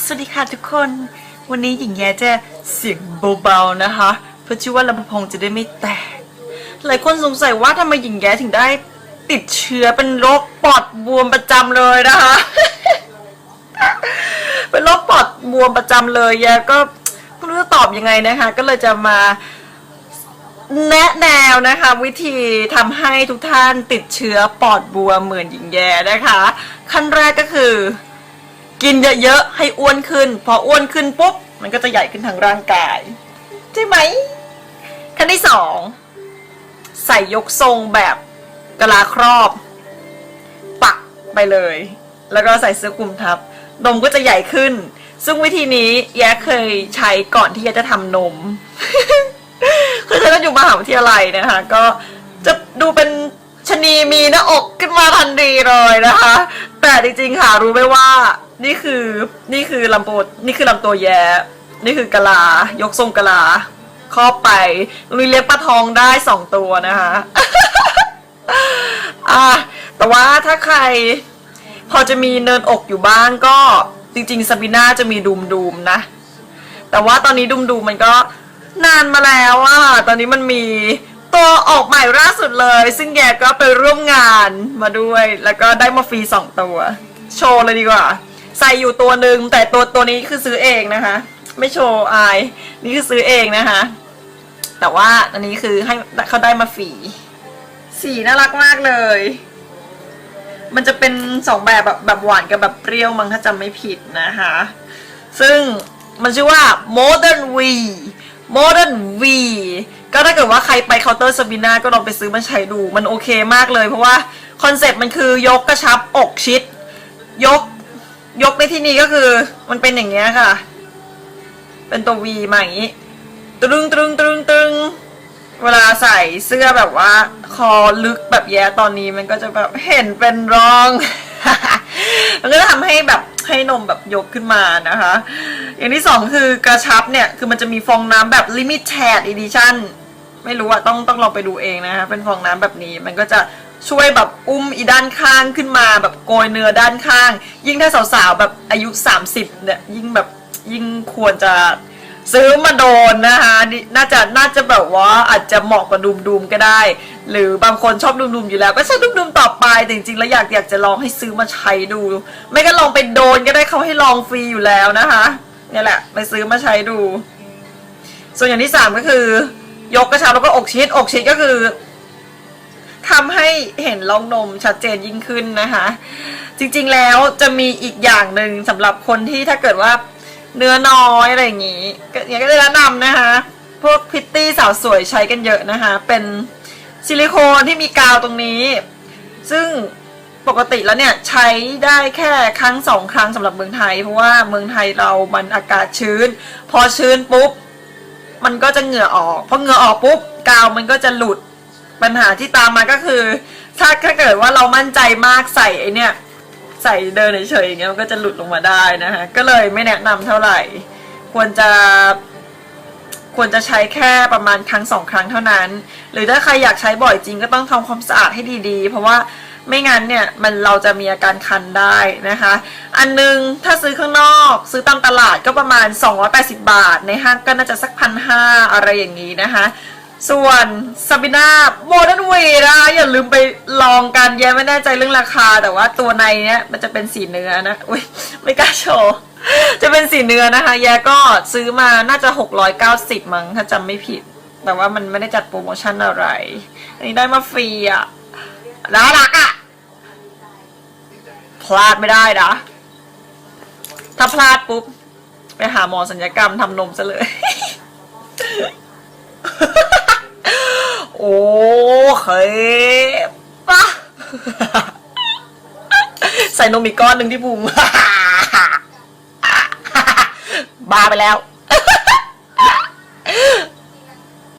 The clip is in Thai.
สวัสดีค่ะทุกคน วันนี้หญิงแย้จะเสียงเบาๆนะคะ เพื่อที่ว่าลำโพงจะได้ไม่แตก หลายคนสงสัยว่าทำไมหญิงแย้ถึงได้ติดเชื้อเป็นโรคปอดบวมประจำเลยนะคะ เป็นโรคปอดบวมประจำเลยแย้ก็ไม่รู้จะตอบยังไงนะคะ ก็เลยจะมาแนะแนวนะคะ วิธีทำให้ทุกท่านติดเชื้อปอดบวมเหมือนหญิงแย้นะคะ ขั้นแรกก็คือ กินเยอะๆให้อ้วนขึ้น พออ้วนขึ้นปุ๊บ มันก็จะใหญ่ขึ้นทางร่างกาย ใช่ไหมขั้นที่สองใส่ยกทรงแบบกะลาครอบ ปักไปเลย แล้วก็ใส่เสื้อคลุมทับ นมก็จะใหญ่ขึ้น ซึ่งวิธีนี้แย้เคยใช้ก่อนที่แย้จะทำนม คือเธอก็อยู่มหาวิทยาลัยนะคะ ก็จะดูเป็นชะนีมีหน้าอกขึ้นมาทันทีเลยนะคะ แต่จริงๆค่ะรู้ไหมว่า นี่คือนี่คือลำโพนี่คือลำตัวแย่นี่คือกะลา ยกทรงกะลาครอบไปมีเลี้ยงปลาทองได้สองตัวนะคะอะแต่ว่าถ้าใครพอจะมีเนินอกอยู่บ้างก็จริงๆซาบิน่าจะมีดูมดูมนะ แต่ว่าตอนนี้ดุมดูมันก็นานมาแล้วอะตอนนี้มันมีตัวออกใหม่ล่าสุดเลย ซึ่งแกก็ไปร่วมงานมาด้วย แล้วก็ได้มาฟรีสองตัว โชว์เลยดีกว่า ใส่อยู่ตัวหนึ่งแต่ตัวตัวนี้คือซื้อเองนะคะ ไม่โชว์อายนี่คือซื้อเองนะคะ แต่ว่าอันนี้คือให้เขาได้มาฟรีสีน่ารักมากเลย มันจะเป็นสองแบบแบบแบบหวานกับแบบเปรี้ยวมั้งถ้าจำไม่ผิดนะคะ ซึ่งมันชื่อว่า Modern V Modern V ก็ถ้าเกิดว่าใครไปเคาน์เตอร์ซาบิน่าก็ลองไปซื้อมาใช้ดู มันโอเคมากเลยเพราะว่า คอนเซ็ปต์มันคือยกกระชับอกชิด ยก ยกในที่นี้ก็คือ มันเป็นอย่างเงี้ยค่ะ เป็นตัว V มาอย่างนี้ตรึงตรึงตรึงตรึงเวลาใส่เสื้อแบบว่า คอลึกแบบแย่ตอนนี้มันก็จะแบบเห็นเป็นรอง มันก็จะทำให้แบบให้นมแบบยกขึ้นมานะคะ อย่างที่สองคือกระชับเนี่ย คือมันจะมีฟองน้ำแบบ limited edition ไม่รู้อะต้องต้องลองไปดูเองนะคะเป็นฟองน้ำแบบนี้มันก็จะ ช่วยแบบอุ้มอีด้านข้างขึ้นมาแบบโกยเนื้อด้านข้าง ยิ่งถ้าสาวๆแบบอายุ 30เนี่ยยิ่งแบบยิ่งควรจะซื้อมาโดนนะคะนี่น่าจะน่าจะแบบว่าอาจจะเหมาะกับดูมดูมๆก็ได้ หรือบางคนชอบดูมดูมๆอยู่แล้ว ก็ใช้ดูมดูมๆต่อไปแต่จริงๆแล้วอยากอยากจะลองให้ซื้อมาใช้ดู ไม่ก็ลองไปโดนก็ได้เขาให้ลองฟรีอยู่แล้วนะคะเนี่ยแหละไปซื้อมาใช้ดู ส่วนอย่างที่สามก็คือ ยกกระชับแล้วก็อกชิดอกชิดก็คือ ทำให้เห็นร่องนมชัดเจนยิ่งขึ้นนะคะ จริงๆแล้วจะมีอีกอย่างหนึ่งสำหรับคนที่ถ้าเกิดว่าเนื้อน้อยอะไรอย่างนี้อย่างก็จะแนะนำนะคะ พวกพิตตี้สาวสวยใช้กันเยอะนะคะ เป็นซิลิโคนที่มีกาวตรงนี้ ซึ่งปกติแล้วเนี่ยใช้ได้แค่ครั้งสองครั้งสำหรับเมืองไทย เพราะว่าเมืองไทยเรามันอากาศชื้น พอชื้นปุ๊บ มันก็จะเหงื่อออกพอเหงื่อออกปุ๊บกาวมันก็จะหลุด ปัญหาที่ตามมาก็คือ ถ้าถ้าเกิดว่าเรามั่นใจมากใส่ไอเนี่ย ใส่เดินเฉยๆอย่างเงี้ยมันก็จะหลุดลงมาได้นะคะก็เลยไม่แนะนำเท่าไหร่ ควรจะ ควรจะใช้แค่ประมาณครั้งสองครั้งเท่านั้น หรือถ้าใครอยากใช้บ่อยจริงก็ต้องทำความสะอาดให้ดีๆ เพราะว่าไม่งั้นเนี่ยมันเราจะมีอาการคันได้นะคะ อันนึงถ้าซื้อข้างนอกซื้อตามตลาดก็ประมาณ 280 บาท ในห้างก็น่าจะสักพันห้าอะไรอย่างนี้นะคะ ส่วนซาบิน่าโมเดิร์นวีนะคะอย่าลืมไปลองกันแย้ไม่แน่ใจเรื่องราคา แต่ว่าตัวในเนี้ยมันจะเป็นสีเนื้อนะอุ้ยไม่กล้าโชว์ จะเป็นสีเนื้อนะคะ แย้ก็ซื้อมาน่าจะ 690 มั้งถ้าจำไม่ผิด แต่ว่ามันไม่ได้จัดโปรโมชั่นอะไร อันนี้ได้มาฟรีอะน่ารักอะ พลาดไม่ได้นะ ถ้าพลาดปุ๊บ ไปหาหมอสัญญกรรมทำนมซะเลย โอ เคปะใส่นมอีกก้อนหนึ่งที่บุงบ้าไปแล้ว